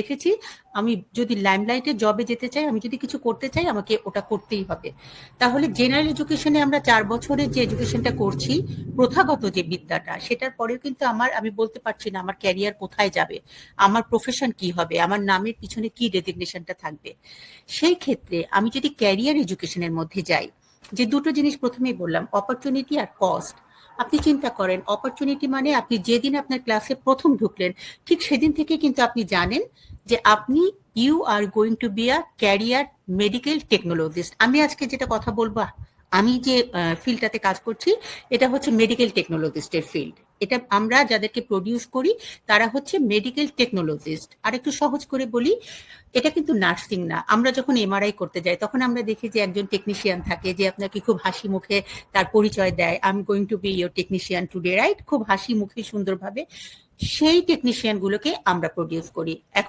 দেখেছি, আমি যদি লাইমলাইটে জবে যেতে চাই, আমি যদি কিছু করতে চাই, আমাকে ওটা করতেই হবে। তাহলে জেনারেল এডুকেশনে আমরা চার বছরের যে এডুকেশনটা করছি, প্রথাগত যে বিদ্যাটা, সেটার পরেও কিন্তু আমার, আমি বলতে পারছি না আমার ক্যারিয়ার কোথায় যাবে, আমার প্রফেশন কি হবে, আমার নামের পিছনে কি ডেজিগনেশনটা থাকবে। সেই ক্ষেত্রে আমি যদি ক্যারিয়ার এডুকেশনের মধ্যে যাই, যে দুটো জিনিস প্রথমেই বললাম অপরচুনিটি আর কস্ট আপনি চিন্তা করেন অপরচুনিটি মানে আপনি যেদিন আপনার ক্লাসে প্রথম ঢুকলেন, ঠিক সেদিন থেকে কিন্তু আপনি জানেন যে আপনি you are going to be a career medical technologist আমি আজকে যেটা কথা বলব, আমি যে ফিল্ডটাতে কাজ করছি, এটা হচ্ছে মেডিকেল টেকনোলজিস্টের ফিল্ড এটা আমরা যাদেরকে প্রডিউস করি, তারা হচ্ছে মেডিকেল টেকনোলজিস্ট আর একটু সহজ করে বলি, এটা কিন্তু নার্সিং না। আমরা যখন এমআরআই করতে যাই, তখন আমরা দেখি যে একজন টেকনিশিয়ান থাকে যে আপনাকে খুব হাসি মুখে তার পরিচয় দেয় I am going to be your technician today right খুব হাসি মুখে সুন্দরভাবে সেই টেকনিশিয়ান গুলোকে আমরা প্রডিউস করি। এখন